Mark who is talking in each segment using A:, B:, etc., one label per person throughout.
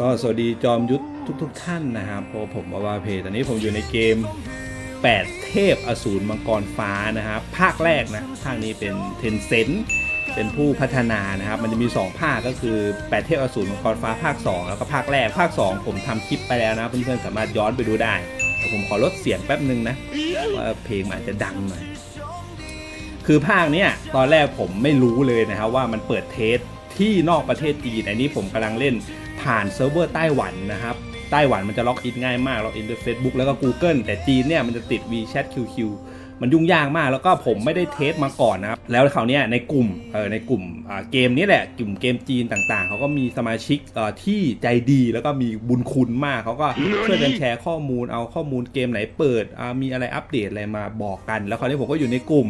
A: ก็สวัสดีจอมยุทธทุกๆทท่านนะครับพผมอาวาเพตอนนี้ผมอยู่ในเกม 8 เทพอสูรมังกรฟ้านะครับ ภาคแรกนะ ภาคนี้เป็นเทนเซนเป็นผู้พัฒนานะครับ มันจะมี 2 ภาคก็คือ 8 เทพอสูรมังกรฟ้าภาค 2 แล้วก็ภาคแรก ภาค 2 ผมทำคลิปไปแล้วนะเพื่อนๆสามารถย้อนไปดูได้แต่ผมขอลดเสียงแป๊บนึงนะว่าเพลงอาจจะดังหน่อยคือภาคเนี้ยตอนแรกผมไม่รู้เลยนะครับว่ามันเปิดเทส ที่นอกประเทศจีนอันนี้ผมกำลังเล่นผ่านเซิร์ฟเวอร์ไต้หวันนะครับไต้หวันมันจะล็อกอินง่ายมากล็อกอินด้วย Facebook แล้วก็ Google แต่จีนเนี่ยมันจะติด WeChat QQ มันยุ่งยากมากแล้วก็ผมไม่ได้เทสมาก่อนนะครับแล้วคราวเนี้ยในกลุ่มเออในกลุ่มเกมนี้แหละกลุ่มเกมจีนต่างๆ เขาก็มีสมาชิกที่ใจดีแล้วก็มีบุญคุณมากเขาก็ช่วยกันแชร์ข้อมูลเอาข้อมูลเกมไหนเปิดมีอะไรอัปเดตอะไรมาบอกกัน แล้วคราวนี้ผมก็อยู่ในกลุ่ม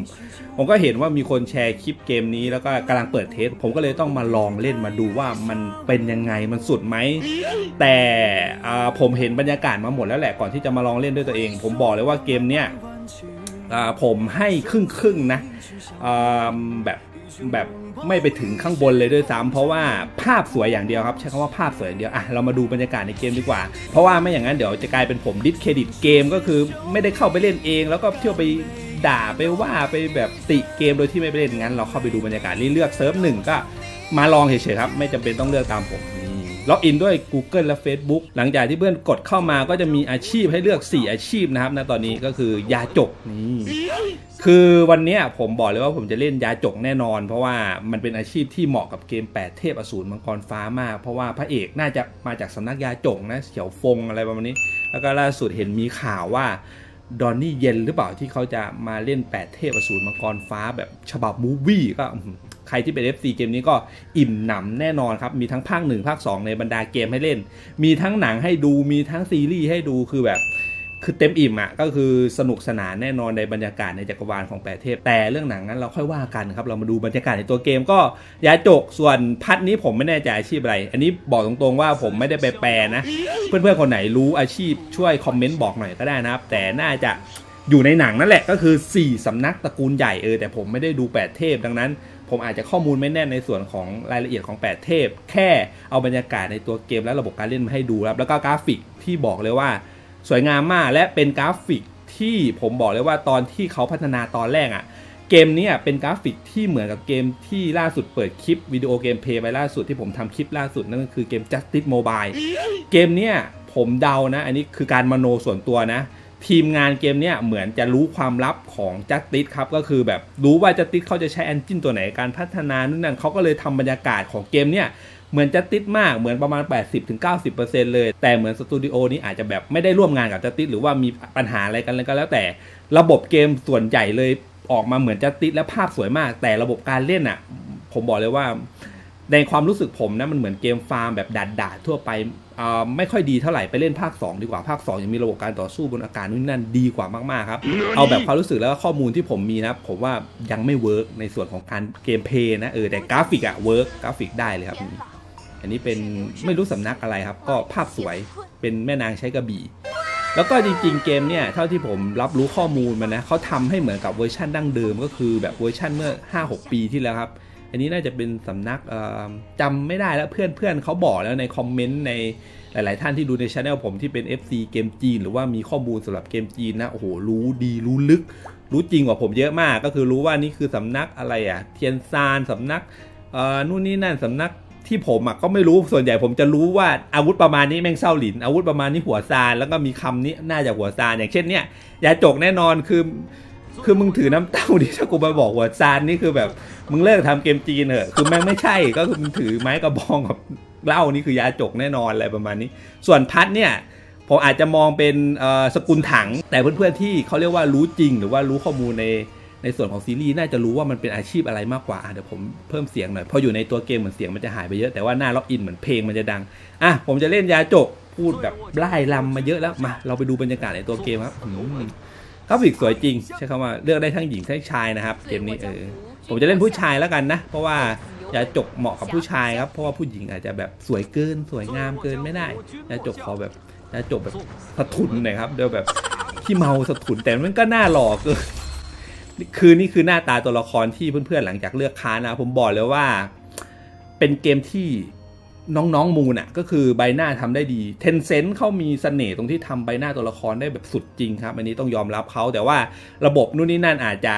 A: ผมก็เห็นว่ามีคนแชร์คลิปเกมนี้แล้วก็กำลังเปิดเทส ผมก็เลยต้องมาลองเล่นมาดูว่ามันเป็นยังไงมันสุดไหมแต่ผมเห็นบรรยากาศมาหมดแล้วแหละก่อนที่จะมาลองเล่นด้วยตัวเอง ผมบอกเลยว่าเกมเนี้ย ผมให้ครึ่งครึ่งๆนะแบบแบบไม่ไปถึงข้างบนเลยด้วยซ้ำเพราะว่าภาพสวยอย่างเดียวครับ ใช้คำว่าภาพสวยอย่างเดียวอะเรามาดูบรรยากาศในเกมดีกว่า เพราะว่าไม่อย่างนั้นเดี๋ยวจะกลายเป็นผมดิสเครดิตเกมก็คือไม่ได้เข้าไปเล่นเอง แล้วก็เที่ยวไปด่าไปว่าไปแบบติเกมโดยที่ไม่ไปเล่นงั้น เราเข้าไปดูบรรยากาศนี่เลือกเซิร์ฟหนึ่งก็มาลองเฉยๆครับ ไม่จำเป็นต้องเลือกตามผม ล็อกอินด้วย Google และ Facebook หลังจากที่เพื่อนกดเข้ามาก็จะมีอาชีพให้เลือก 4 อาชีพนะครับณตอนนี้ก็คือยาจกนี่คือวันนี้ผมบอกเลยว่าผมจะเล่นยาจกแน่นอน เพราะว่ามันเป็นอาชีพที่เหมาะกับเกม 8 เทพอสูรมังกรฟ้ามาก เพราะว่าพระเอกน่าจะมาจากสำนักยาจกนะเขียวฟงอะไรประมาณนี้ แล้วก็ล่าสุดเห็นมีข่าวว่าดอนนี่เย็นหรือเปล่าที่เขาจะมาเล่น 8 เทพอสูรมังกรฟ้าแบบฉบับมูวี่ก็ ใครที่เป็น FC เกมนี้ก็อิ่มหนำแน่นอนครับ มีทั้งภาค1ภาค2 ในบรรดาเกมให้เล่น มีทั้งหนังให้ดูมีทั้งซีรีส์ให้ดูคือแบบคือเต็มอิ่มอะก็คือสนุกสนานแน่นอนในบรรยากาศในจักรวาลของแปดเทพ แต่เรื่องหนังนั้นเราค่อยว่ากันครับ เรามาดูบรรยากาศในตัวเกมก็ยาจกส่วนพัดนี้ผมไม่แน่ใจอาชีพอะไร อันนี้บอกตรงๆว่าผมไม่ได้ไปแปลนะ เพื่อนๆคนไหนรู้อาชีพช่วยคอมเมนต์บอกหน่อยก็ได้นะครับ แต่น่าจะอยู่ในหนังนั่นแหละก็คือ 4 สำนักตระกูลใหญ่เออแต่ผมไม่ได้ดู8เทพดังนั้น ผมอาจจะข้อมูลไม่แน่นในส่วนของรายละเอียดของ 8 เทพ แค่เอาบรรยากาศในตัวเกมและระบบการเล่นมาให้ดูครับ แล้วก็กราฟิกที่บอกเลยว่า สวยงามมากและเป็นกราฟิกที่ผมบอกเลยว่าตอนที่เขาพัฒนาตอนแรกอะ่ะเกมนี้เป็นกราฟิกที่เหมือนกับเกมที่ล่าสุดเปิดคลิปวิดีโอเกมเพลย์ไปล่าสุดที่ผมทำคลิปล่าสุดนั่นก็คือเกม Justice Mobile เกมเนี้ยผมเดานะ อันนี้คือการมโนส่วนตัวนะ ทีมงานเกมเนี้ยเหมือนจะรู้ความลับของ Justice ครับก็คือแบบรู้ว่า Justice เขาจะใช้แอนจินตัวไหนการพัฒนานู่นนั่นเขาก็เลยทำบรรยากาศของเกมเนี้ยเหมือนจะติดมากเหมือนประมาณ 80-90%เลย แต่เหมือนสตูดิโอนี้อาจจะแบบไม่ได้ร่วมงานกับจัติสหรือว่ามีปัญหาอะไรกันเลยก็แล้วแต่ระบบเกมส่วนใหญ่เลยออกมาเหมือนจัติสและภาพสวยมาก แต่ระบบการเล่นอะผมบอกเลยว่า ในความรู้สึกผมนะมันเหมือนเกมฟาร์มแบบดาดๆทั่วไปอ่าไม่ค่อยดีเท่าไหร่ไปเล่นภาค 2 ดีกว่าภาค 2 ยังมีระบบการต่อสู้บนอากาศนู่นนั่นดีกว่ามากๆครับ เอาแบบความรู้สึกแล้วก็ข้อมูลที่ผมมีนะผมว่ายังไม่เวิร์กในส่วนของการเกมเพลย์นะเออแต่กราฟิกอะเวิร์กกราฟิกได้เลยครับ อันนี้เป็นไม่รู้สำนักอะไรครับ ก็ภาพสวยเป็นแม่นางใช้กระบี่แล้วก็จริงๆเกมเนี่ยเท่าที่ผมรับรู้ข้อมูลมานะเขาทำให้เหมือนกับเวอร์ชันดั้งเดิมก็คือแบบเวอร์ชันเมื่อ 5-6 ปีที่แล้วครับ อันนี้น่าจะเป็นสำนักจำไม่ได้แล้วเพื่อนเพื่อนเขาบอกแล้วในคอมเมนต์ในหลาย ๆ ท่านที่ดูในช anel ผมที่เป็น FC เกมจีน หรือว่ามีข้อมูลสำหรับเกมจีนนะโอ้โหรู้ดีรู้ลึก รู้จริงกว่าผมเยอะมาก ก็คือรู้ว่านี่คือสำนักอะไรอะเทียนซานสำนักนู่นนี่นั่นสำนักที่ผมอะก็ไม่รู้ส่วนใหญ่ผมจะรู้ว่าอาวุธประมาณนี้แม่งเศร้าหลินอาวุธประมาณนี้หัวซานแล้วก็มีคำนี้น่าจะหัวซานอย่างเช่นเนี่ยยาจกแน่นอนคือ คือมึงถือน้ำเต้าดิถ้ากูมาบอกหัวซานนี่คือแบบ มึงเลิกทำเกมจีนเถอะ คือแม่งไม่ใช่ ก็คือมึงถือไม้กระบองกับเหล้านี่คือยาจกแน่นอนอะไรประมาณนี้ ส่วนพัดเนี่ยผมอาจจะมองเป็นสกุลถัง แต่เพื่อนๆที่เขาเรียกว่ารู้จริง หรือว่ารู้ข้อมูลในในส่วนของซีรีส์น่าจะรู้ว่ามันเป็นอาชีพอะไรมากกว่าเดี๋ยวผมเพิ่มเสียงหน่อยพออยู่ในตัวเกมเหมือนเสียงมันจะหายไปเยอะแต่ว่าหน้าล็อกอินเหมือนเพลงมันจะดังอะผมจะเล่นยาจกพูดแบบไล่ลำมาเยอะแล้วมาเราไปดูบรรยากาศในตัวเกมครับ กราฟิกสวยจริง ใช้คำว่าเลือกได้ทั้งหญิงทั้งชายนะครับ เกมนี้เออผมจะเล่นผู้ชายแล้วกันนะ เพราะว่ายาจกเหมาะกับผู้ชายครับเพราะว่าผู้หญิงอาจจะแบบสวยเกินสวยงามเกินไม่ได้ยาจกขอแบบยาจกแบบสะทุนหน่อยครับเดี๋ยวแบบขี้เมาสะทุนแต่มันก็น่าหล่อเกินคือนี่คือหน้าตาตัวละครที่เพื่อนๆหลังจากเลือกค้านะ ผมบอกเลยว่า เป็นเกมที่ น้องๆมูนอะก็คือใบหน้าทำได้ดีเทนเซนต์เขามีเสน่ห์ตรงที่ทำใบหน้าตัวละครได้แบบสุดจริงครับ อันนี้ต้องยอมรับเขาแต่ว่าระบบนู่นนี่นั่นอาจจะ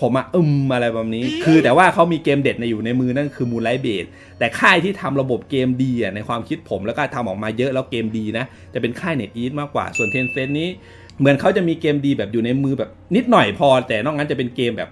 A: ผมอะอึมอะไรแบบนี้ คือแต่ว่าเขามีเกมเด็ดในอยู่ในมือนั่นคือมูนไลท์เบดแต่ค่ายที่ทำระบบเกมดีอะในความคิดผมแล้วก็ทำออกมาเยอะแล้วเกมดีนะ จะเป็นค่ายเน็ตอีทมากกว่าส่วนเทนเซนต์นี้ เหมือนเขาจะมีเกมดีแบบอยู่ในมือแบบนิดหน่อยพอ แต่นอกนั้นจะเป็นเกมแบบ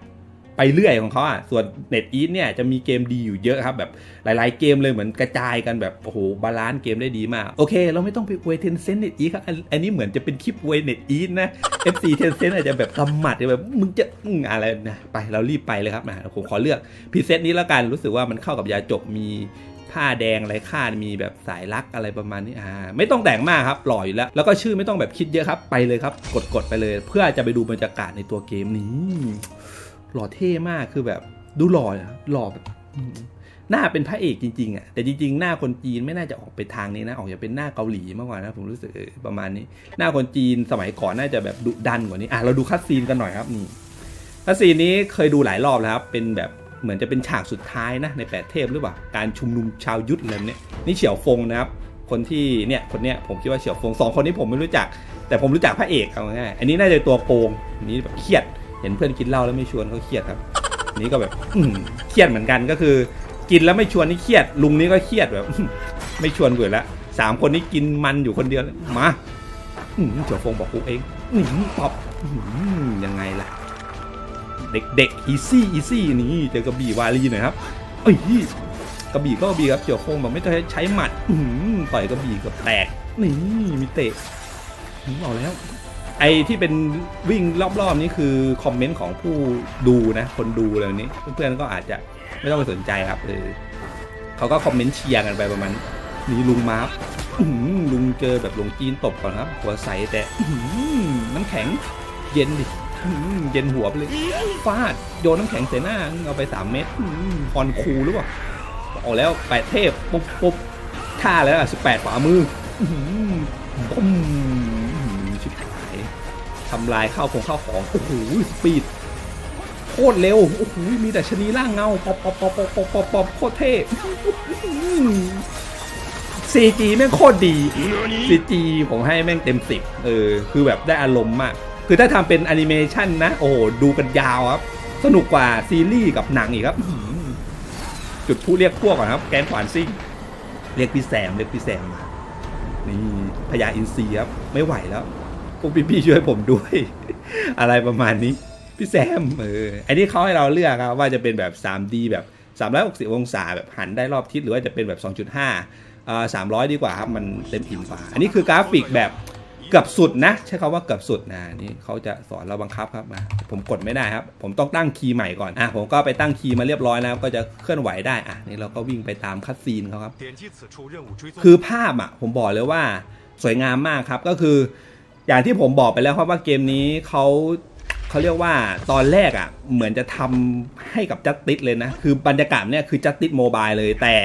A: ไปเรื่อยของเขาอะ ส่วนเน็ตอีทเนี่ยจะมีเกมดีอยู่เยอะครับ แบบหลาย ๆ เกมเลยเหมือนกระจายกันแบบโอ้โหบาลานซ์เกมได้ดีมาก โอเค เราไม่ต้องไปเวทเทนเซนเน็ตอีทครับ อันนี้เหมือนจะเป็นคลิปเวเน็ตอีทนะ FC เทนเซนอาจจะแบบกำหมัดแบบมึงจะอืมอะไรนะไปเรารีบไปเลยครับนะผมขอเลือกพรีเซตนี้แล้วกันรู้สึกว่ามันเข้ากับยาจบมีผ้าแดงไรคาดมีแบบสายลักอะไรประมาณนี้อ่าไม่ต้องแต่งมากครับหล่อยแล้ว แล้วก็ชื่อไม่ต้องแบบคิดเยอะครับ ไปเลยครับ กดกดไปเลย เพื่อจะไปดูบรรยากาศในตัวเกมนี้ หล่อเท่มากคือแบบดูหล่ออะหล่อแบบหน้าเป็นพระเอกจริงๆอะแต่จริง ๆ หน้าคนจีนไม่น่าจะออกไปทางนี้นะ ออกจะเป็นหน้าเกาหลีมากกว่านะผมรู้สึกประมาณนี้ หน้าคนจีนสมัยก่อนน่าจะแบบดุดันกว่านี้อะเราดูคัดซีนกันหน่อยครับนี่คัดซีนนี้เคยดูหลายรอบแล้วครับ เป็นแบบเหมือนจะเป็นฉากสุดท้ายนะในแปดเทพหรือเปล่าการชุมนุมชาวยุทธอะไรเนี่ยนี่เฉียวฟงนะครับ คนที่เนี่ยคนเนี้ยผมคิดว่าเฉียวฟงสองคนนี้ผมไม่รู้จัก แต่ผมรู้จักพระเอกเอาง่ายอันนี้น่าจะตัวโกงอันนี้แบบเครียด เห็นเพื่อนกินเหล้าแล้วไม่ชวนเขาเครียดครับนนี้ก็แบบอืเครียดเหมือนกันก็คือ กินแล้วไม่ชวนนี่เครียด ลุงนี้ก็เครียดแบบ ไม่ชวนเกิดแล้วสามคนนี้กินมันอยู่คนเดียวมาอืเฉียวฟงบอกกูเองนี่ปอบยังไงล่ะ เด็กๆอีซี่อีซี่นี่เจอกระบี่วารีหน่อยครับเอ้ยกระบี่ก็กระบี่ครับเฉียวฟงบอกไม่ต้องใช้หมัดอืต่อยกระบี่กับแตกนี่มีเตะอืมเอาแล้ว ไอ้ที่เป็นวิ่งรอบๆนี้คือคอมเมนต์ของผู้ดูนะ คนดูอะไรนี้ เพื่อนๆก็อาจจะไม่ต้องไปสนใจครับเออเขาก็คอมเมนต์เชียร์กันไปประมาณนี้ลุงมาร์ฟลุงเจอแบบหลวงจีนตบก่อนครับ หัวใสแต่น้ำแข็งเย็นดิเย็นหัวไปเลยฟาดโยนน้ำแข็งใส่หน้าเอาไปสามเม็ดอื้อหือพรคูหรือเปล่าออกแล้วแปดเทพปุ๊บปุ๊บท่าแล้วสิบแปดฝ่ามือปุ้มำลายข้าวของข้าวของโอ้โหสปีดโคตรเร็วโอ้โหมีแต่ชะนีร่างเงาปอบปอบปอบปอบปอบปอบปอบโคตรเท่ซีจีแม่งโคตรดีซีจีผมให้แม่งเต็มสิบเออ คือแบบได้อารมณ์มาก คือถ้าทำเป็นแอนิเมชันนะ โอ้โห ดูกันยาวครับ สนุกกว่าซีรีส์กับหนังอีกครับอื้อหือจุดผู้เรียกพวกก่อนครับ แกนขวานซิ่ง เรียกพี่แซม เรียกพี่แซมมานี่พญาอินทรีครับ ไม่ไหวแล้วพ วกพี่ๆช่วยผมด้วย อะไรประมาณนี้ พี่แซมเอออันนี้เขาให้เราเลือกครับว่าจะเป็นแบบ 3D แบบ 360 องศาแบบหันได้รอบทิศหรือว่าจะเป็นแบบ 2.5อ่า300 ดีกว่าครับ มันเต็มอิ่มกว่า อันนี้คือกราฟิกแบบเกือบสุดนะ ใช้คาว่าเกือบสุดนะนี่เขาจะสอนเราบังคับครับมาผมกดไม่ได้ครับ ผมต้องตั้งคีย์ใหม่ก่อนอะผมก็ไปตั้งคีย์มาเรียบร้อยแล้วก็จะเคลื่อนไหวได้อะนี่เราก็วิ่งไปตามคัดซีนเขาครับคือภาพอะผมบอกเลยว่าสวยงามมากครับก็คือ อย่างที่ผมบอกไปแล้วครับว่าเกมนี้เขาเขาเรียกว่าตอนแรกอะ เหมือนจะทำให้กับจัตติสเลยนะ คือบรรยากาศเนี่ยคือจัตติสโมบายเลย แต่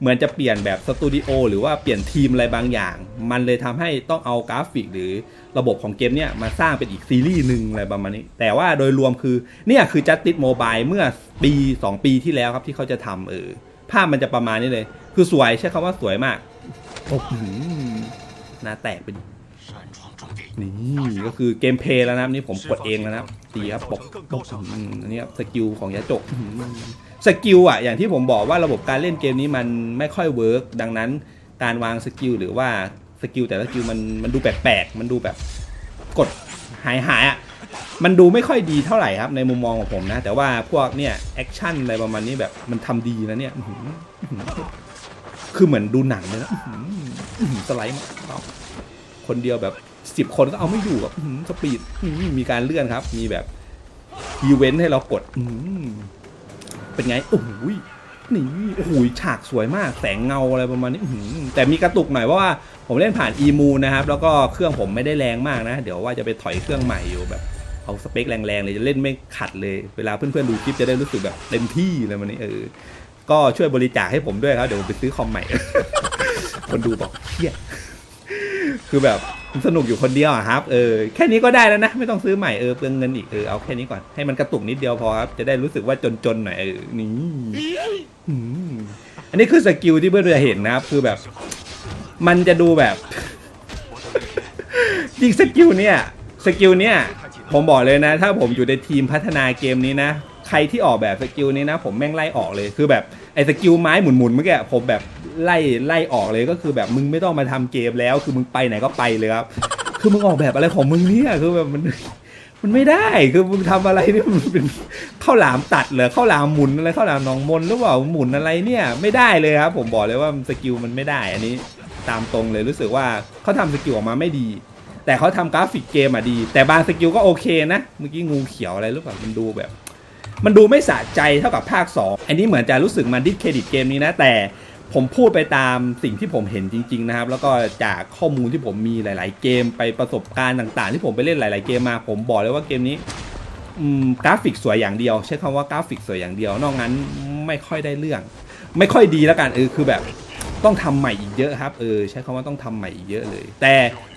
A: เหมือนจะเปลี่ยนแบบสตูดิโอหรือว่าเปลี่ยนทีมอะไรบางอย่าง มันเลยทำให้ต้องเอากราฟิกหรือระบบของเกมเนี่ยมาสร้างเป็นอีกซีรีส์หนึ่งอะไรประมาณนี้ แต่ว่าโดยรวมคือเนี่ยคือจัตติสโมบายเมื่อปี 2 ปีที่แล้วครับที่เขาจะทำเออภาพมันจะประมาณนี้เลย คือสวยใช้คำว่าสวยมากโอ้โหหน้าแตกเป็น นี่ก็คือเกมเพลย์แล้วนะครับนี่ผมกดเองแล้วนะตีครับปกปกอันนี้ครับสกิลของยาจกสกิลอะอย่างที่ผมบอกว่าระบบการเล่นเกมนี้มันไม่ค่อยเวิร์กดังนั้นการวางสกิลหรือว่าสกิลแต่ละสกิลมันมันดูแปลกๆมันดูแบบกดหายหายอะมันดูไม่ค่อยดีเท่าไหร่ครับในมุมมองของผมนะ แต่ว่าพวกเนี่ยแอคชั่นอะไรประมาณนี้แบบมันทำดีนะเนี่ยคือเหมือนดูหนังเลยนะอื้อหืออื้อหือสไลด์มาคนเดียวแบบ สิบคนก็เอาไม่อยู่แบบอื้อหือสปีดอื้อหือมีการเลื่อนครับ มีแบบอีเวนต์ให้เรากดอืเป็นไงโอ้โหนี่โอ้โหฉากสวยมาก แสงเงาอะไรประมาณนี้อืแต่มีกระตุกหน่อยเพราะว่าผมเล่นผ่านอีมูนะครับ แล้วก็เครื่องผมไม่ได้แรงมากนะ เดี๋ยวว่าจะไปถอยเครื่องใหม่อยู่แบบเอาสเปคแรงๆเลยจะเล่นไม่ขัดเลย เวลาเพื่อนๆดูคลิปจะได้รู้สึกแบบเต็มที่เลยวันนี้เออ ก็ช่วยบริจาคให้ผมด้วยครับ เดี๋ยวผมไปซื้อคอมใหม่ คนดูบอกเฮียคือแบบสนุกอยู่คนเดียวอะครับ เออ แค่นี้ก็ได้แล้วนะ ไม่ต้องซื้อใหม่ เออ เปลืองเงินอีก เออ เอาแค่นี้ก่อน ให้มันกระตุกนิดเดียวพอครับ จะได้รู้สึกว่าจนๆหน่อยเออนี่อืมอันนี้คือสกิลที่เพื่อนจะเห็นนะครับ คือแบบ มันจะดูแบบ จริงสกิลเนี่ย สกิลเนี่ย ผมบอกเลยนะ ถ้าผมอยู่ในทีมพัฒนาเกมนี้นะ ใครที่ออกแบบสกิลนี้นะ ผมแม่งไล่ออกเลย คือแบบไอ้สกิลไม้หมุนๆเมื่อกี้ผมแบบ ไล่ไล่ออกเลยก็คือแบบมึงไม่ต้องมาทำเกมแล้ว คือมึงไปไหนก็ไปเลยครับ คือมึงออกแบบอะไรของมึงเนี่ยคือแบบมันมันไม่ได้คือมึงทำอะไรนี่มันเป็นข้าวหลามตัดเหรอข้าวหลามหมุนอะไรข้าวหลามหนองมนหรือเปล่าหมุนอะไรเนี่ย ไม่ได้เลยครับ ผมบอกเลยว่าสกิลมันไม่ได้อันนี้ตามตรงเลยรู้สึกว่าเขาทำสกิลออกมาไม่ดี แต่เขาทำกราฟิกเกมอะดี แต่บางสกิลก็โอเคนะเมื่อกี้งูเขียวอะไรหรือเปล่ามันดูแบบ มันดูไม่สะใจเท่ากับภาค 2 อันนี้เหมือนจะรู้สึกมันดิสเครดิตเกมนี้นะแต่ ผมพูดไปตามสิ่งที่ผมเห็นจริง ๆ นะครับ แล้วก็จากข้อมูลที่ผมมีหลาย ๆ เกมไปประสบการณ์ต่าง ๆ ที่ผมไปเล่นหลาย ๆ เกมมา ผมบอกเลยว่าเกมนี้กราฟิกสวยอย่างเดียว ใช้คำว่ากราฟิกสวยอย่างเดียว นอกนั้นไม่ค่อยได้เรื่อง ไม่ค่อยดีแล้วกันเออคือแบบต้องทำใหม่อีกเยอะครับเออใช้คำว่าต้องทำใหม่อีกเยอะเลย แต่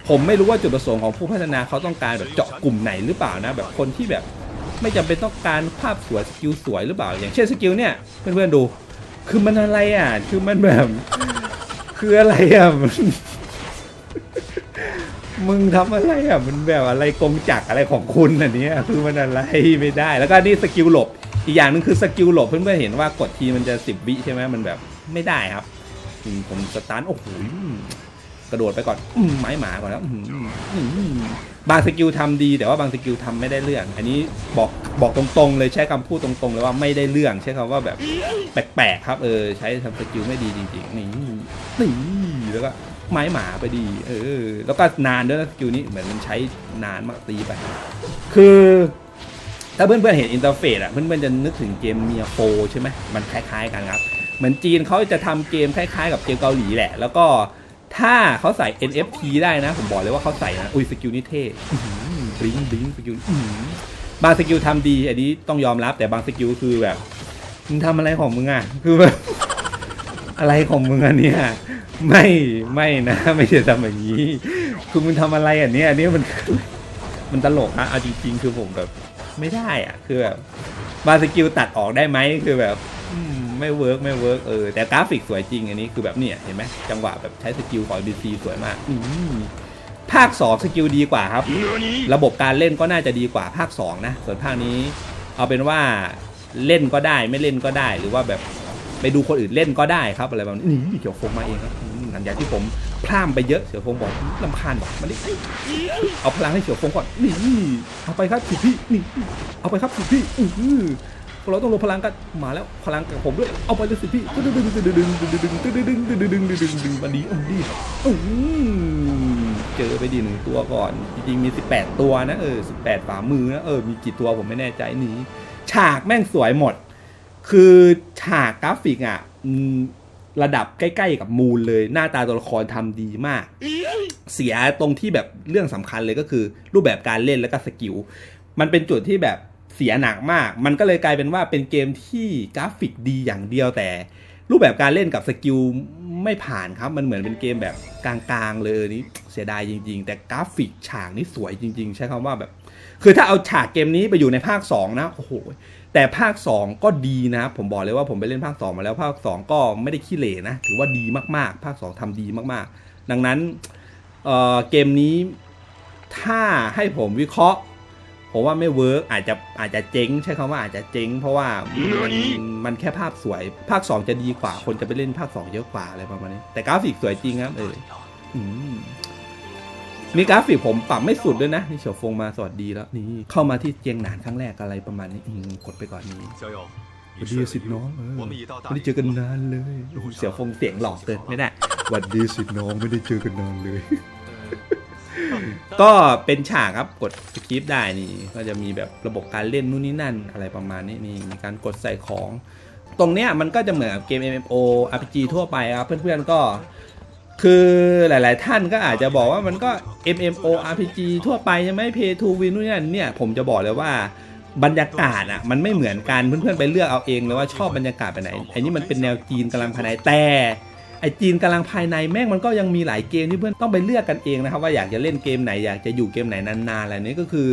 A: ผมไม่รู้ว่าจุดประสงค์ของผู้พัฒนาเขาต้องการแบบเจาะกลุ่มไหนหรือเปล่านะแบบคนที่แบบไม่จำเป็นต้องการภาพสวยสกิลสวยหรือเปล่า อย่างเช่นสกิลเนี่ยเพื่อนๆดู คือมันอะไรอะ คือมันแบบ คืออะไรอะมันมึงทำอะไรอะ มันแบบอะไรกงจักอะไรของคุณอันนี้คือมันอะไรไม่ได้ แล้วก็นี่สกิลหลบ อีกอย่างหนึงคือสกิลหลบเพื่อนๆเห็นว่ากดทีมันจะสิบวิใช่ไหมมันแบบไม่ได้ครับอืมผมสตาร์ทโอ้โหกระโดดไปก่อนอมไม้หมาก่อนแล้ว บางสกิลทำดี แต่ว่าบางสกิลทำไม่ได้เรื่อง อันนี้บอกบอกตรงๆ เลยใช้คำพูดตรงๆเลยว่าไม่ได้เรื่อง ใช้คำว่าแบบแปลกๆครับ เออ ใช้ทำสกิลไม่ดีจริงๆนี่นี่แล้วก็ไม้หมาไปดี เออ แล้วก็นานด้วยนะสกิลนี้เหมือนมันใช้นานมากตีไป คือถ้าเพื่อนๆเห็นอินเทอร์เฟซอะเพื่อนๆจะนึกถึงเกมเมียโฟใช่ไหมมันคล้ายๆกันครับ เหมือนจีนเขาจะทำเกมคล้ายๆ กับเกมเกาหลีแหละ แล้วก็ ถ้าเขาใส่ NFT ได้นะ ผมบอกเลยว่าเขาใส่นะ อุ้ยสกิลนี่เท่บลิงบลิงสกิลบางสกิลทำดี อันนี้ต้องยอมรับแต่บางสกิลคือแบบมึงทำอะไรของมึงอะ คือแบบอะไรของมึงอันเนี้ยไม่ไม่นะ ไม่ใช่ทำแบบนี้ คือมึงทำอะไรอันเนี้ยอันเนี้ยมันมันตลกนะเอาจริงๆ คือผมแบบ ไม่ได้อะ คือแบบบางสกิลตัดออกได้ไหมคือแบบ อืม ไม่เวิร์กไม่เวิร์กเออแต่กราฟิกสวยจริงอันนี้คือแบบเนี่ยเห็นไหมจังหวะแบบใช้สกิลของ DC สวยมากอืมภาคสองสกิลดีกว่าครับ ระบบการเล่นก็น่าจะดีกว่าภาค2นะส่วนภาคนี้ เอาเป็นว่าเล่นก็ได้ไม่เล่นก็ได้ หรือว่าแบบไปดูคนอื่นเล่นก็ได้ครับอะไรแบบนี้นี่เขียวฟงมาเองครับอืมหลังจากที่ผมพร่ามไปเยอะเขียวฟงบอกลำคาญบอกมาดิเอาพลังให้เขียวฟงก่อนนี่เอาไปครับสิพี่นี่เอาไปครับสิพี่อื้อหือพวก เราต้องลงพลังกันมาแล้วพลังกับผมด้วยเอาไปเลยสิพี่ดึงดึงดึงดึงดึงดึงดึงดึงดึงดึงดึงดึงดึงดึงมันดีอันดีอื้อหือเจอไปดีหนึ่งตัวก่อนจริงๆมี 18 ตัวนะเออ18ฝ่ามือนะเออมีกี่ตัวผมไม่แน่ใจนี่ฉากแม่งสวยหมด คือฉากกราฟิกอะระดับใกล้ๆกับมูลเลย หน้าตาตัวละครทำดีมาก เสียตรงที่แบบเรื่องสำคัญเลยก็คือ รูปแบบการเล่นแล้วก็สกิลมันเป็นจุดที่แบบ เสียหนักมาก มันก็เลยกลายเป็นว่าเป็นเกมที่กราฟิกดีอย่างเดียวแต่ รูปแบบการเล่นกับสกิลไม่ผ่านครับ มันเหมือนเป็นเกมแบบกลางๆเลยนี่เสียดายจริง ๆ แต่กราฟิกฉากนี่สวยจริง ๆ ใช้คำว่าแบบ คือถ้าเอาฉากเกมนี้ไปอยู่ในภาค 2 นะโอ้โหแต่ภาค 2 ก็ดีนะ ผมบอกเลยว่าผมไปเล่นภาค 2 มาแล้วภาค 2 ก็ไม่ได้ขี้เหร่นะ ถือว่าดีมากๆ ภาค 2ทำดีมากๆ ดังนั้นเเกมนี้ถ้าให้ผมวิเคราะห์ ผมว่าไม่เวิร์กอาจจะอาจจะเจ๊งใช้คำว่าอาจจะเจ๊งเพราะว่ามันแค่ภาพสวย ภาค 2 จะดีกว่า คนจะไปเล่นภาค 2 เยอะกว่าอะไรประมาณนี้ แต่กราฟิกสวยจริงครับเออมีกราฟิกผมปรับไม่สุดด้วยนะนี่เฉียวฟงมาสวัสดีแล้วนี่เข้ามาที่เจียงหนานครั้งแรกอะไรประมาณนี้กดไปก่อนนี้สวัสดีสิน้องไม่ได้เจอกันนานเลยเสียวฟงเสียงหลอกเกินไม่ได้วัสดีสิน้องไม่ได้เจอกันนานเลย ก็เป็นฉากครับกดสคริปได้นี่ก็จะมีแบบระบบการเล่นนู่นนี่นั่นอะไรประมาณนี้นี่มีการกดใส่ของ ตรงเนี้ยมันก็จะเหมือนเกม MMO RPG ทั่วไปครับเพื่อนๆก็คือหลาย ๆ ท่านก็อาจจะบอกว่ามันก็ MMO RPG ทั่วไปใช่ไหม Pay to Win นู่นนี่นั่นเนี่ยผมจะบอกเลยว่าบรรยากาศอะมันไม่เหมือนกันเพื่อนๆไปเลือกเอาเองเลยว่าชอบบรรยากาศแบบไหนอันนี้มันเป็นแนวจีนกำลังภายในแต่ ไอจีนกำลังภายในแม่งมันก็ยังมีหลายเกมที่เพื่อนต้องไปเลือกกันเองนะครับว่าอยากจะเล่นเกมไหนอยากจะอยู่เกมไหนนานๆอะไรนี้ก็คือ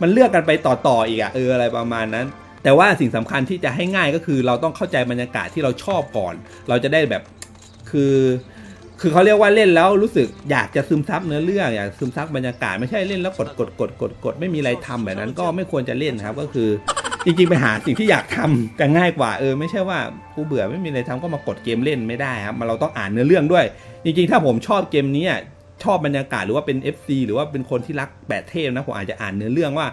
A: มันเลือกกันไปต่อๆอีกอะเอออะไรประมาณนั้น แต่ว่าสิ่งสำคัญที่จะให้ง่ายก็คือเราต้องเข้าใจบรรยากาศที่เราชอบก่อน เราจะได้แบบคือคือเขาเรียกว่าเล่นแล้วรู้สึกอยากจะซึมซับเนื้อเรื่องอยากซึมซับบรรยากาศไม่ใช่เล่นแล้วกดกดกดกดกดไม่มีอะไรทำแบบนั้นก็ไม่ควรจะเล่นครับก็คือ จริงๆไปหาสิ่งที่อยากทำจะง่ายกว่าเออไม่ใช่ว่ากูเบื่อไม่มีอะไรทำก็มากดเกมเล่นไม่ได้ครับมันเราต้องอ่านเนื้อเรื่องด้วย จริงๆ ถ้าผมชอบเกมนี้ชอบบรรยากาศหรือว่าเป็น FC หรือว่าเป็นคนที่รักแปดเทพนะผมอาจจะอ่านเนื้อเรื่องว่า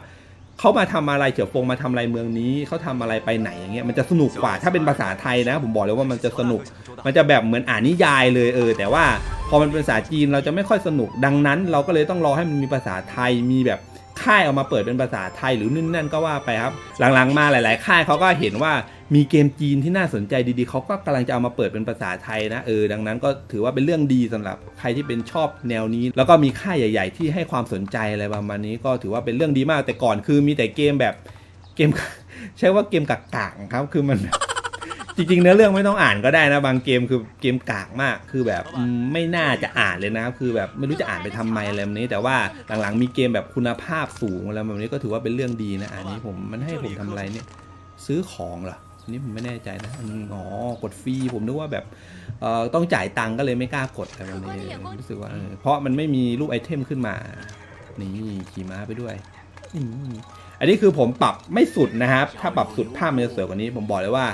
A: เขามาทำอะไรเฉียวฟงมาทำอะไรเมืองนี้เขาทำอะไรไปไหนอย่างเงี้ยมันจะสนุกกว่าถ้าเป็นภาษาไทยนะ ผมบอกเลยว่ามันจะสนุก มันจะแบบเหมือนอ่านนิยายเลยเออ แต่ว่าพอมันเป็นภาษาจีนเราจะไม่ค่อยสนุกดังนั้น เราก็เลยต้องรอให้มันมีภาษาไทยมีแบบ ค่ายเอามาเปิดเป็นภาษาไทยหรือนู่นนั่นก็ว่าไปครับ หลังๆมาหลาย ๆ ค่ายเขาก็เห็นว่ามีเกมจีนที่น่าสนใจดีๆ เขาก็กำลังจะเอามาเปิดเป็นภาษาไทยนะเออดังนั้นก็ถือว่าเป็นเรื่องดีสำหรับใครที่เป็นชอบแนวนี้ แล้วก็มีค่ายใหญ่ ๆ ที่ให้ความสนใจอะไรประมาณนี้ก็ถือว่าเป็นเรื่องดีมากแต่ก่อนคือมีแต่เกมแบบเกมใช้ว่าเกมกากๆครับคือมัน จริงๆเนื้อเรื่องไม่ต้องอ่านก็ได้นะ บางเกมคือเกมกากมากคือแบบไม่น่าจะอ่านเลยนะครับคือแบบไม่รู้จะอ่านไปทำไมอะไรแบบนี้ แต่ว่าหลังๆมีเกมแบบคุณภาพสูงอะไรแบบนี้ก็ถือว่าเป็นเรื่องดีนะอันนี้ผมมันให้ผมทำอะไรเนี่ย ซื้อของเหรออันนี้ผมไม่แน่ใจนะอ๋อกดฟรีผมนึกว่าแบบเอ่อต้องจ่ายตังก็เลยไม่กล้ากดอะไรแบบนี้รู้สึกว่าเพราะมันไม่มีรูปไอเทมขึ้นมานี่ขี่ม้าไปด้วยอันนี้คือผมปรับไม่สุดนะครับ ถ้าปรับสุดภาพมันจะสวยกว่านี้ ผมบอกเลยว่า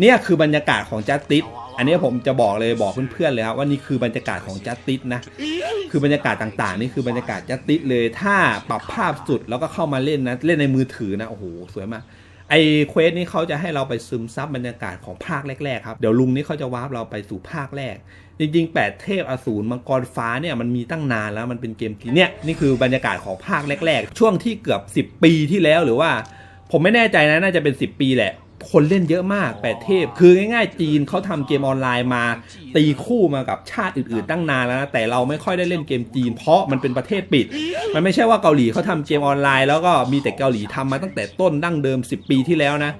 A: เนี่ยคือบรรยากาศของจัสติสอันนี้ผมจะบอกเลยบอกเพื่อนๆเลยครับว่านี่คือบรรยากาศของจัสติสนะ คือบรรยากาศต่างๆ นี่คือบรรยากาศจัสติสเลย ถ้าปรับภาพสุดแล้วก็เข้ามาเล่นนะ เล่นในมือถือนะ โอ้โห สวยมากไอ้เควสนี้เขาจะให้เราไปซึมซับบรรยากาศของภาคแรกๆครับ เดี๋ยวลุงนี้เขาจะวาร์ปเราไปสู่ภาคแรก จริงๆ 8 เทพอสูรมังกรฟ้าเนี่ยมันมีตั้งนานแล้วมันเป็นเกมที่เนี่ยนี่คือบรรยากาศของภาคแรกๆ ช่วงที่เกือบ 10 ปีที่แล้วหรือว่า ผมไม่แน่ใจนะน่าจะเป็น 10 ปีแหละ คนเล่นเยอะมากแปดเทพ คือง่ายๆ จีนเขาทำเกมออนไลน์มา ตีคู่มากับชาติอื่นๆ ตั้งนานแล้วนะแต่เราไม่ค่อยได้เล่นเกมจีน เพราะมันเป็นประเทศปิด มันไม่ใช่ว่าเกาหลีเขาทำเกมออนไลน์ แล้วก็มีแต่เกาหลีทำมาตั้งแต่ต้นดั้งเดิม 10 ปีที่แล้วนะ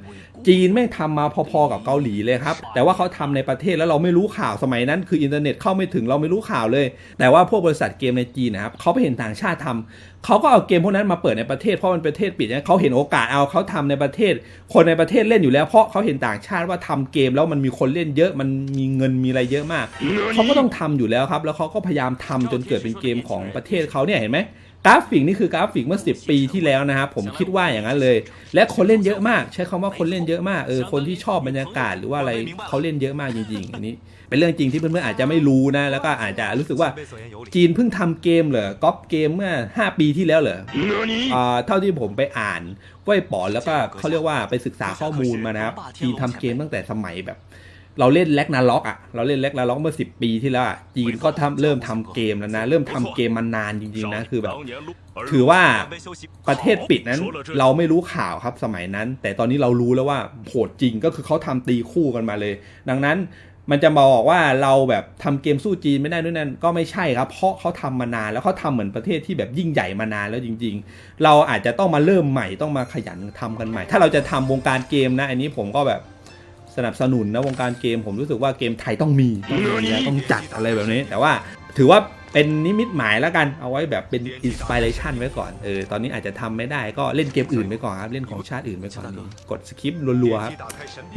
A: จีนแม่งทำมาพอๆกับเกาหลีเลยครับ แต่ว่าเขาทำในประเทศแล้วเราไม่รู้ข่าวสมัยนั้น คืออินเทอร์เน็ตเข้าไม่ถึงเราไม่รู้ข่าวเลย แต่ว่าพวกบริษัทเกมในจีนนะครับเขาไปเห็นต่างชาติทำเขาก็เอาเกมพวกนั้นมาเปิดในประเทศเพราะมันประเทศปิดเนี่ยเขาเห็นโอกาสเอาเขาทำในประเทศ คนในประเทศเล่นอยู่แล้วเพราะเขาเห็นต่างชาติว่าทำเกมแล้วมันมีคนเล่นเยอะมันมีเงินมีอะไรเยอะมากเขาก็ต้องทำอยู่แล้วครับ แล้วเขาก็พยายามทำจนเกิดเป็นเกมของประเทศเขาเนี่ยเห็นไหม กราฟิกนี่คือกราฟิกเมื่อ 10 ปีที่แล้วนะครับผมคิดว่าอย่างนั้นเลย และคนเล่นเยอะมาก ใช้คำว่าคนเล่นเยอะมากเออคนที่ชอบบรรยากาศหรือว่าอะไรเขาเล่นเยอะมากจริงๆอันนี้ เป็นเรื่องจริงที่เพื่อนๆอาจจะไม่รู้นะ แล้วก็อาจจะรู้สึกว่าจีนเพิ่งทำเกมเหรอก๊อปเกมเมื่อ 5 ปีที่แล้วเหรอ่าเท่าที่ผมไปอ่านว้ยปอนแล้วก็เขาเรียกว่าไปศึกษาข้อมูลมานะครับทีมทำเกมตั้งแต่สมัยแบบ เราเล่นแล็กนาล็อกอะเราเล่นแล็กนาล็อกเมื่อ10ปีที่แล้วอะจีนก็ทำเริ่มทำเกมแล้วนะ เริ่มทำเกมมานานจริงๆนะคือแบบ ถือว่าประเทศปิดนั้น เราไม่รู้ข่าวครับสมัยนั้น แต่ตอนนี้เรารู้แล้วว่าโหดจริงก็คือเขาทำตีคู่กันมาเลย ดังนั้นมันจะมาบอกว่าเราแบบทำเกมสู้จีนไม่ได้ด้วยนั่นก็ไม่ใช่ครับ เพราะเขาทำมานานแล้วเขาทำเหมือนประเทศที่แบบยิ่งใหญ่มานานแล้วจริง ๆ เราอาจจะต้องมาเริ่มใหม่ต้องมาขยันทำกันใหม่ ถ้าเราจะทำวงการเกมนะ อันนี้ผมก็แบบ สนับสนุนนะวงการเกมผมรู้สึกว่าเกมไทยต้องมีต้องมีนะต้องจัดอะไรแบบนี้ แต่ว่าถือว่าเป็นนิมิตหมายแล้วกันเอาไว้แบบเป็นอินสปิเรชันไว้ก่อนเออตอนนี้อาจจะทำไม่ได้ก็เล่นเกมอื่นไปก่อนครับ เล่นของชาติอื่นไปก่อนนี่กดสคริปต์รัวๆครับ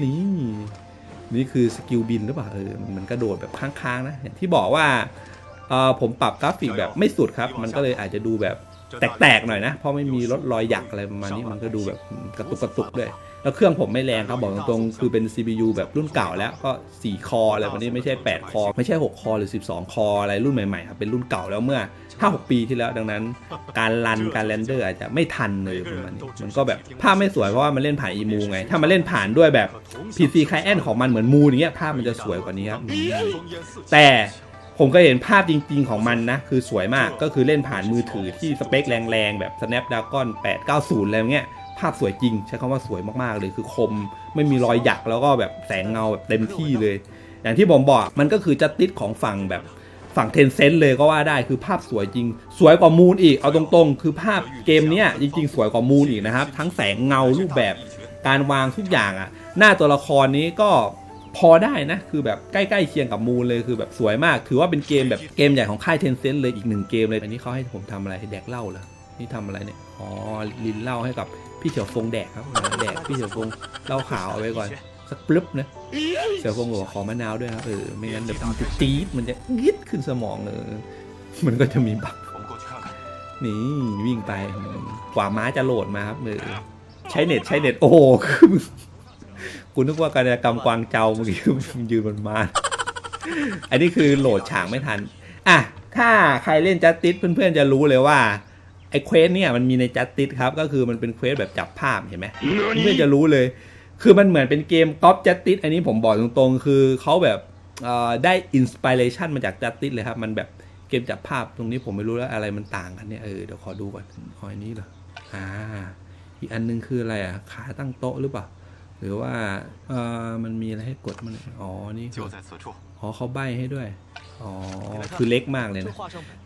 A: นี่นี่คือสกิลบินหรือเปล่าเออมันกระโดดแบบค้างๆนะอย่างที่บอกว่าเออผมปรับกราฟิกแบบไม่สุดครับ มันก็เลยอาจจะดูแบบแตกๆหน่อยนะเพราะไม่มีรถรอยหยักอะไรประมาณนี้มันก็ดูแบบกระตุกกระตุกด้วย แล้วเครื่องผมไม่แรงครับ บอกตรงๆ คือเป็น CPU แบบรุ่นเก่าแล้วก็ 4 คออะไรแบบนี้ไม่ใช่ 8 คอ ไม่ใช่ 6 คอหรือ 12 คออะไรรุ่นใหม่ๆครับเป็นรุ่นเก่าแล้วเมื่อ 5-6 ปีที่แล้วดังนั้น การรันการเรนเดอร์อาจจะไม่ทันเลยประมาณนี้มันก็แบบภาพไม่สวยเพราะว่ามันเล่นผ่านอีมูไง ถ้ามันเล่นผ่านด้วยแบบ PC ค l แอนของมันเหมือนมูอย่างเงี้ยภาพมันจะสวยกว่านี้ครับแต่ผมก็เห็นภาพจริง ๆ ของมันนะ คือสวยมากก็คือเล่นผ่านมือถือที่สเปคแรงๆ แบบ Snapdragon 890 อะไรเงี้ย ภาพสวยจริง ใช้คำว่าสวยมากๆเลยคือคมไม่มีรอยหยักแล้วก็แบบแสงเงาแบบเต็มที่เลย อย่างที่ผมบอกมันก็คือจะติดของฝั่งแบบฝั่งเทนเซนต์เลยก็ว่าได้คือภาพสวยจริง สวยกว่ามูนอีกเอาตรงๆ คือภาพเกมเนี้ยจริง ๆ สวยกว่ามูนอีกนะครับ ทั้งแสงเงารูปแบบการวางทุกอย่างอะ หน้าตัวละครนี้ก็พอได้นะ คือแบบใกล้ๆเคียงกับมูลเลยคือแบบสวยมาก ถือว่าเป็นเกมแบบเกมใหญ่ของค่ายเทนเซ็นเลยอีกหนึ่งเกมเลยอันนี้เขาให้ผมทำอะไรแดกเล้าเหรอ นี่ทำอะไรเนี่ย อ๋อ ลินเล่าให้กับพี่เฉียวฟงแดกครับ แดกพี่เฉียวฟงเล่าขาวเอาไว้ก่อน สักปลึบนะ เฉียวฟงบอกขอมะนาวด้วยครับ เออ ไม่งั้นเดี๋ยวมันจะจี๊ดมันจะยึดขึ้นสมองเออ มันก็จะมีบักนี่วิ่งไป กว่าม้าจะโหลดมาครับเออใช้เน็ตใช้เน็ต โอ้คือกูนึกว่าการกรรมกวางเจ้าเมื่อกี้ยืนบนม้า อันนี้คือโหลดฉากไม่ทัน อะ ถ้าใครเล่นจัสติสเพื่อนๆจะรู้เลยว่า ไอ้เควสเนี่ยมันมีในจัสติสครับ ก็คือมันเป็นเควสแบบจับภาพเห็นไหมเพื่อจะรู้เลย คือมันเหมือนเป็นเกมก๊อปจัสติสอันนี้ผมบอกตรงๆ คือเขาแบบได้อินสปิเรชันมาจากจัสติสเลยครับ มันแบบเกมจับภาพตรงนี้ผมไม่รู้แล้วอะไรมันต่างกันเนี่ยเออเดี๋ยวขอดูก่อนขออันนี้เหรออ่าอีกอันนึงคืออะไรอะขาตั้งโต๊ะหรือเปล่าหรือว่าเออมันมีอะไรให้กดมันอ๋อนี่อ๋อเขาใบให้ด้วย อ๋อคือเล็กมากเลยนะ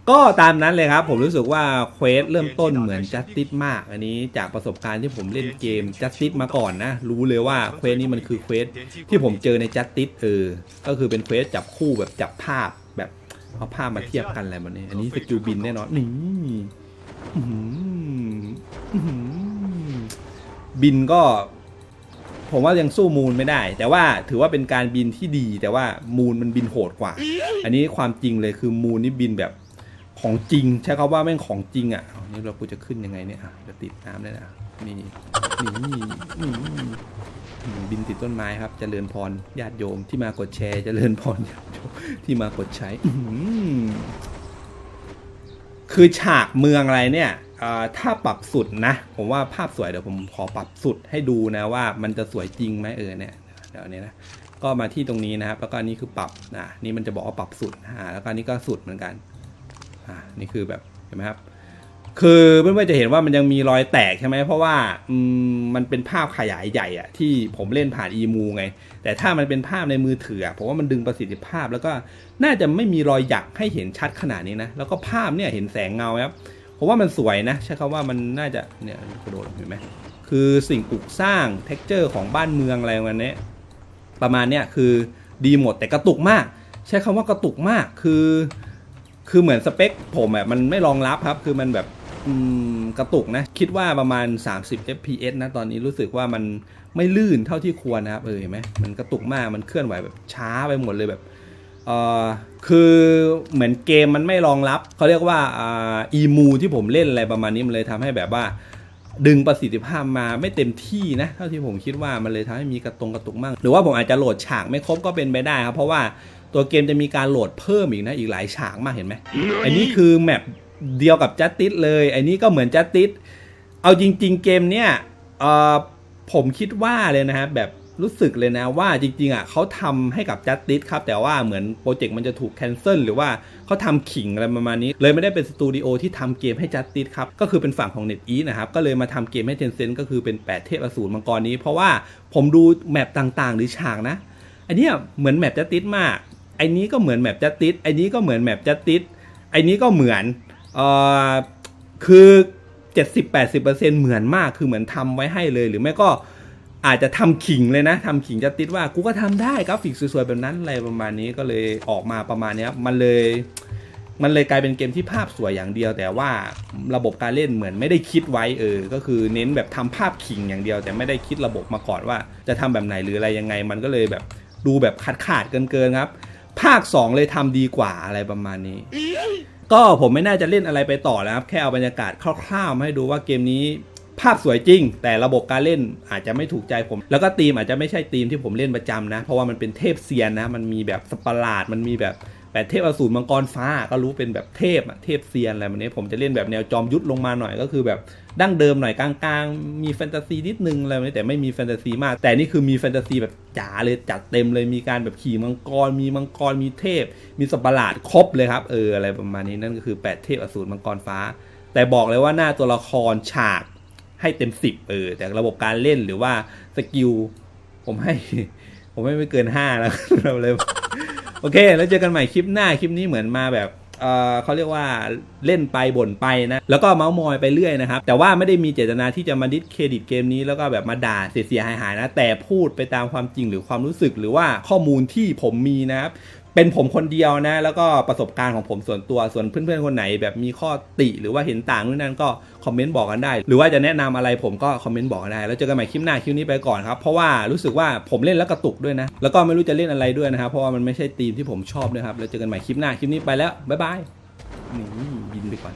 A: ก็ตามนั้นเลยครับ ผมรู้สึกว่าเควสเริ่มต้นเหมือนจัสติสมาก อันนี้จากประสบการณ์ที่ผมเล่นเกมจัสติสมาก่อนนะ รู้เลยว่าเควสนี้มันคือเควสที่ผมเจอในจัสติสเออ ก็คือเป็นเควสจับคู่แบบจับภาพแบบเอาภาพมาเทียบกันอะไรแบบนี้ อันนี้สกิลบินแน่นอนนี่บินก็ ผมว่ายังสู้มูลไม่ได้ แต่ว่าถือว่าเป็นการบินที่ดี แต่ว่ามูลมันบินโหดกว่า อันนี้ความจริงเลยคือมูลนี่บินแบบของจริง ใช้คำว่าแม่งของจริงอะเอานี่เรากูจะขึ้นยังไงเนี่ยอะจะติดน้ำได้นะนี่นี่นี่อืมบินติดต้นไม้ครับเจริญพรญาติโยมที่มากดแชร์เจริญพรญาติโยมที่มากดใช้อื้อหือ คือฉากเมืองอะไรเนี่ยถ้าปรับสุดนะ ผมว่าภาพสวยเดี๋ยวผมขอปรับสุดให้ดูนะว่ามันจะสวยจริงไหมเออเนี่ยเดี๋ยวนี้นะก็มาที่ตรงนี้นะครับ แล้วก็นี่คือปรับนะนี่มันจะบอกว่าปรับสุดอ่าแล้วก็นี่ก็สุดเหมือนกันอ่านี่คือแบบเห็นไหมครับ คือเพื่อนๆจะเห็นว่ามันยังมีรอยแตกใช่ไหมเพราะว่าอืมมันเป็นภาพขยายใหญ่อะที่ผมเล่นผ่านอีมูไง แต่ถ้ามันเป็นภาพในมือถืออะผมว่ามันดึงประสิทธิภาพ แล้วก็น่าจะไม่มีรอยหยักให้เห็นชัดขนาดนี้นะแล้วก็ภาพเนี่ยเห็นแสงเงาครับผมว่ามันสวยนะ ใช้คำว่ามันน่าจะเนี่ยกระโดดเห็นไหมคือสิ่งปลูกสร้างเท็กเจอร์ของบ้านเมืองอะไรประมาณนี้ประมาณเนี้ยคือดีหมดแต่กระตุกมาก ใช้คำว่ากระตุกมากคือ คือเหมือนสเปคผมแบบมันไม่รองรับครับ คือมันแบบ กระตุกนะ คิดว่าประมาณ 30 fps นะ ตอนนี้รู้สึกว่ามันไม่ลื่นเท่าที่ควรนะครับ เออเห็นไหมมันกระตุกมากมันเคลื่อนไหวแบบช้าไปหมดเลยแบบเออคือเหมือนเกมมันไม่รองรับ เขาเรียกว่าอ่าอีมูที่ผมเล่นอะไรประมาณนี้มันเลยทำให้แบบว่า ดึงประสิทธิภาพมาไม่เต็มที่นะเท่าที่ผมคิดว่ามันเลยทำให้มีกระตรงกระตุกมากหรือว่าผมอาจจะโหลดฉากไม่ครบก็เป็นไปได้ครับเพราะว่าตัวเกมจะมีการโหลดเพิ่มอีกนะอีกหลายฉากมากเห็นไหมอันนี้คือแมป เดียวกับจัสติสเลยไอันนี้ก็เหมือนจัสติสเอาจริง ๆ เกมเนี้ยผมคิดว่าเลยนะครับแบบรู้สึกเลยนะว่าจริงๆอะเขาทำให้กับจัสติสครับ แต่ว่าเหมือนโปรเจกต์มันจะถูกแคนเซิลหรือว่าเขาทำขิงอะไรประมาณนี้ เลยไม่ได้เป็นสตูดิโอที่ทำเกมให้จัสติสครับ ก็คือเป็นฝั่งของ NetEase นะครับ ก็เลยมาทำเกมให้ Tencent ก็คือเป็น 8 เทพอสูรมังกรนี้ เพราะว่าผมดูแมปต่างๆ หรือฉากนะ อันเนี้ยเหมือนแมปจัสติสมากไอ้นี้ก็เหมือนแมปจัสติสไอ้นี้ก็เหมือนแมปจัสติสไอ้นี้ก็เหมือน เอ่อคือ70-80%เหมือนมากคือเหมือนทำไว้ให้เลย หรือไม่ก็อาจจะทำขิงเลยนะทำขิงจะติดว่ากูก็ทำได้กราฟิกสวยๆแบบนั้นอะไรประมาณนี้ก็เลยออกมาประมาณนี้มันเลย มันเลยกลายเป็นเกมที่ภาพสวยอย่างเดียว แต่ว่าระบบการเล่นเหมือนไม่ได้คิดไว้เออ ก็คือเน้นแบบทำภาพขิงอย่างเดียว แต่ไม่ได้คิดระบบมาก่อนว่า จะทำแบบไหนหรืออะไรยังไง มันก็เลยแบบดูแบบขาดขาดๆเกินเกินครับ ภาค 2 เลยทำดีกว่าอะไรประมาณนี้ ก็ผมไม่น่าจะเล่นอะไรไปต่อแล้วครับ แค่เอาบรรยากาศคร่าวๆมาให้ดูว่าเกมนี้ภาพสวยจริง แต่ระบบการเล่นอาจจะไม่ถูกใจผม แล้วก็ธีมอาจจะไม่ใช่ธีมที่ผมเล่นประจำนะ เพราะว่ามันเป็นเทพเซียนนะ มันมีแบบสปาร์ลาดมันมีแบบ แปดเทพอสูรมังกรฟ้าก็รู้เป็นแบบเทพอะเทพเซียนอะไรแบบนี้ผมจะเล่นแบบแนวจอมยุทธลงมาหน่อยก็คือแบบดั้งเดิมหน่อยกลางๆ มีแฟนตาซีนิดนึงอะไรแบบนี้แต่ไม่มีแฟนตาซีมาก แต่นี่คือมีแฟนตาซีแบบจ๋าเลยจัดเต็มเลยมีการแบบขี่มังกร มีมังกรมีเทพ มีสัตว์ประหลาดครบเลยครับเอออะไรประมาณนี้นั่นก็คือแปดเทพอสูรมังกรฟ้า แต่บอกเลยว่าหน้าตัวละครฉากให้เต็มสิบเออ แต่ระบบการเล่นหรือว่าสกิลผมให้ ผมให้ไม่เกินห้าแล้วเราเลย โอเค แล้วเจอกันใหม่คลิปหน้าคลิปนี้เหมือนมาแบบเอ่อเขาเรียกว่าเล่นไปบ่นไปนะ แล้วก็เมาส์มอยไปเรื่อยนะครับ แต่ว่าไม่ได้มีเจตนาที่จะมาดิสเครดิตเกมนี้แล้วก็แบบมาด่าเสียหายหายๆนะ แต่พูดไปตามความจริงหรือความรู้สึกหรือว่าข้อมูลที่ผมมีนะครับ เป็นผมคนเดียวนะ แล้วก็ประสบการณ์ของผมส่วนตัวส่วนเพื่อนๆคนไหน แบบมีข้อติหรือว่าเห็นต่างนู่นนั่นก็คอมเมนต์บอกกันได้ หรือว่าจะแนะนำอะไรผมก็คอมเมนต์บอกกันได้ แล้วเจอกันใหม่คลิปหน้าคลิปนี้ไปก่อนครับ เพราะว่ารู้สึกว่าผมเล่นแล้วกระตุกด้วยนะ แล้วก็ไม่รู้จะเล่นอะไรด้วยนะครับ เพราะว่ามันไม่ใช่ธีมที่ผมชอบด้วยครับแล้วเจอกันใหม่คลิปหน้าคลิปนี้ไปแล้วบ๊ายบายนี่บินไปก่อน